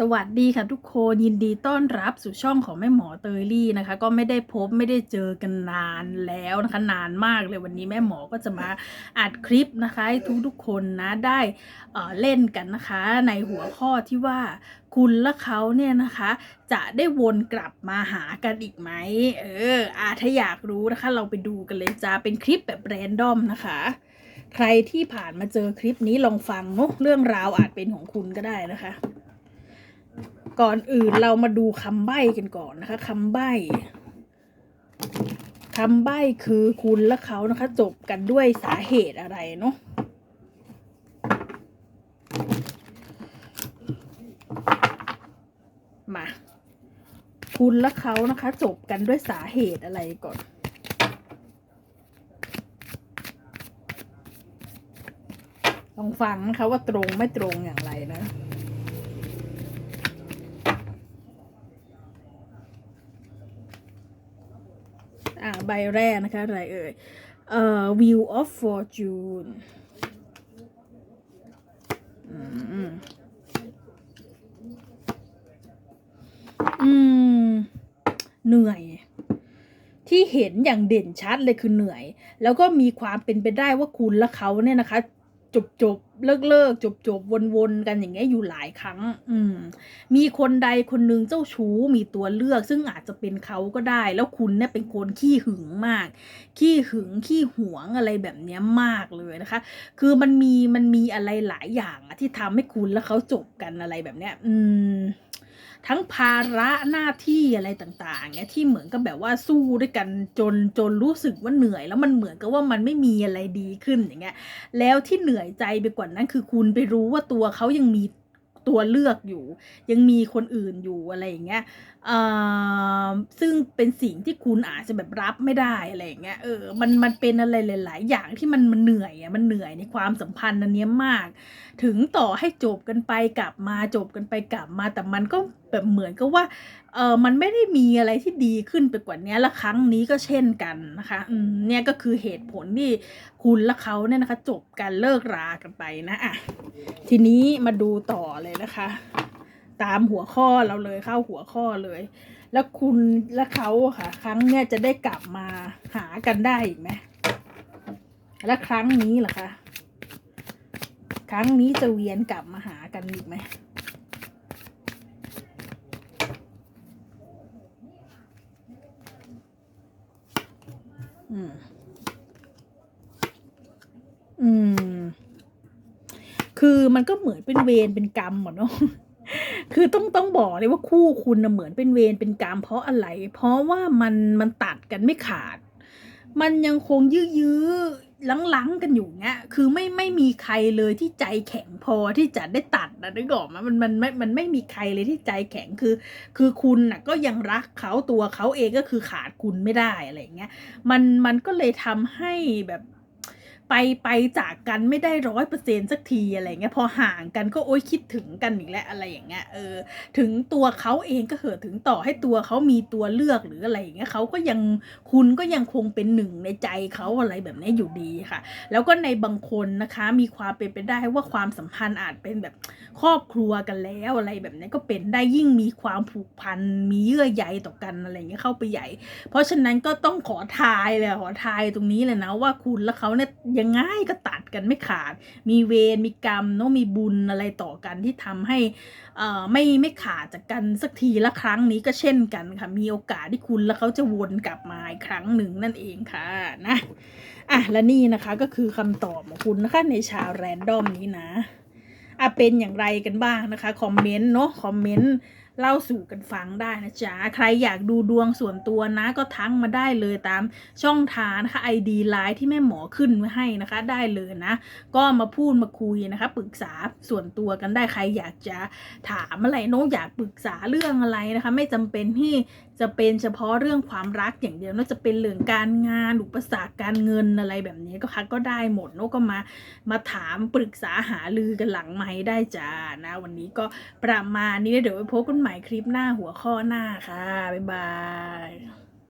สวัสดีค่ะทุกคนยินดีต้อนรับสู่ช่องของแม่หมอเตยลี่นะคะ ก็ไม่ได้พบไม่ได้เจอกันนานแล้วนะคะ นานมากเลยวันนี้แม่หมอก็จะมาอัดคลิปนะคะ ให้ทุกทุกๆคนนะได้เเล่นกันนะคะ ในหัวข้อที่ว่าคุณและเขาเนี่ยนะคะ จะได้วนกลับมาหากันอีกไหมเอออาถ้าอยากรู้นะคะ เราไปดูกันเลยจ้าเป็นคลิปแบบแรนดอมนะคะใครที่ผ่านมาเจอคลิปนี้ลองฟังเนอะเรื่องราวอาจเป็นของคุณก็ได้นะคะ ก่อนอื่นเรามาดูคำใบ้กันก่อนนะคะคำใบ้คำใบ้คือคุณและเขานะคะ จบกันด้วยสาเหตุอะไรเนาะมา คุณและเขานะคะ จบกันด้วยสาเหตุอะไรก่อนลองฟังนะคะว่าตรงไม่ตรงอย่างไรนะ อ่าใบแรกนะคะ อะไรเอ่ยเอ่อ View of Fortune อืมอืม เหนื่อย ที่เห็นอย่างเด่นชัดเลยคือเหนื่อย แล้วก็มีความเป็นไปได้ว่าคุณและเขาเนี่ยนะคะ จบจบเลิกเลิกจบจบวนวนๆกันอย่างเงี้ยอยู่หลายครั้ง อืม มีคนใดคนหนึ่งเจ้าชู้มีตัวเลือก ซึ่งอาจจะเป็นเขาก็ได้ แล้วคุณเนี่ยเป็นคนขี้หึงมาก ขี้หึงขี้หวงอะไรแบบเนี้ยมากเลยนะคะ คือมันมีมันมีอะไรหลายอย่างอะที่ทำให้คุณแล้วเขาจบกันอะไรแบบเนี้ย อืม ทั้งภาระหน้าที่อะไรต่างๆเนี่ยที่เหมือนกับแบบว่าสู้ด้วยกันจนจนรู้สึกว่าเหนื่อย แล้วมันเหมือนกับว่ามันไม่มีอะไรดีขึ้นอย่างเงี้ยแล้วที่เหนื่อยใจไปกว่านั้นคือคุณไปรู้ว่าตัวเขายังมี ตัวเลือกอยู่ ยังมีคนอื่นอยู่อะไรอย่างเงี้ยเออซึ่งเป็นสิ่งที่คุณอาจจะแบบรับไม่ได้อะไรอย่างเงี้ยเออมันมันเป็นอะไรหลาย ๆ อย่างที่มันมันเหนื่อยอะมันเหนื่อยในความสัมพันธ์อันเนี้ยมาก ถึงต่อให้จบกันไปกลับมาจบกันไปกลับมาแต่มันก็แบบเหมือนกับว่าเออมันไม่ได้มีอะไรที่ดีขึ้นไปกว่านี้และครั้งนี้ก็เช่นกันนะคะอืมเนี่ยก็คือเหตุผลที่คุณและเขาเนี่ยนะคะ จบกันเลิกรากันไปนะอะทีนี้มาดูต่อเลยนะคะ ตามหัวข้อเราเลยเข้าหัวข้อเลย แล้วคุณและเขาค่ะ ครั้งเนี้ยจะได้กลับมาหากันได้อีกไหมและครั้งนี้ล่ะคะครั้งนี้จะเวียนกลับมาหากันอีกไหมอืม อืม คือมันก็เหมือนเป็นเวรเป็นกรรมอะเนาะคือต้องต้องบอกเลยว่าคู่คุณนะเหมือนเป็นเวรเป็นกรรมเพราะอะไร เพราะว่ามันมันตัดกันไม่ขาด มันยังคงยื้อยื้อลังๆกันอยู่เงี้ย คือไม่ไม่มีใครเลยที่ใจแข็งพอที่จะได้ตัดนะนึกออกไหมมันมันไม่ มันไม่มีใครเลยที่ใจแข็งคือ คือคุณน่ะก็ยังรักเขาตัวเขาเองก็คือขาดคุณไม่ได้อะไรเงี้ย มันมันก็เลยทำให้แบบ ไปไปจากกันไม่ได้ร้อยเปอร์เซ็นสักทีอะไรเงี้ยพอห่างกันก็โอ๊ยคิดถึงกันอีกแล้วอะไรอย่างเงี้ยเออถึงตัวเขาเองก็เหอะถึงต่อให้ตัวเขามีตัวเลือกหรืออะไรอย่างเงี้ยเขาก็ยังคุณก็ยังคงเป็นหนึ่งในใจเขาอะไรแบบนี้อยู่ดีค่ะ แล้วก็ในบางคนนะคะมีความเป็นไปได้ว่าความสัมพันธ์อาจเป็นแบบครอบครัวกันแล้วอะไรแบบนี้ก็เป็นได้ยิ่งมีความผูกพันมีเยื่อใยต่อกันอะไรเงี้ยเข้าไปใหญ่ เพราะฉะนั้นก็ต้องขอทายเลยขอทายตรงนี้เลยนะว่าคุณและเขาเนี่ยยังไงก็ตัดกันไม่ขาด มีเวรมีกรรมเนาะมีบุญอะไรต่อกันที่ทำให้อ่อไม่ไม่ขาดจากกันสักทีละครั้งนี้ก็เช่นกันค่ะ มีโอกาสที่คุณและเขาจะวนกลับมาอีกครั้งหนึ่งนั่นเองค่ะนะอะและนี่นะคะก็คือคำตอบของคุณนะคะในชาวแรนดอมนี้นะอะเป็นอย่างไรกันบ้างนะคะคอมเมนต์เนาะคอมเมนต์ เล่าสู่กันฟังได้นะจ๊ะ ใครอยากดูดวงส่วนตัวนะ ก็ทักมาได้เลยตามช่องทางนะคะ ID ไลน์ที่แม่หมอขึ้นไว้ให้นะคะได้เลยนะ ก็มาพูดมาคุยนะคะ ปรึกษาส่วนตัวกันได้ใครอยากจะถามอะไรเนาะอยากปรึกษาเรื่องอะไรนะคะ ไม่จำเป็นที่จะเป็นเฉพาะเรื่องความรักอย่างเดียวนอะจะเป็นเรื่องการงานอุปสรรคการเงินอะไรแบบนี้ก็ค่ะก็ได้หมดนอะก็มามาถามปรึกษาหาลือกันหลังไม้ได้จ้านะ วันนี้ก็ประมาณนี้เดี๋ยวไปพบกันใหม่คลิปหน้าหัวข้อหน้าค่ะ บ๊ายบาย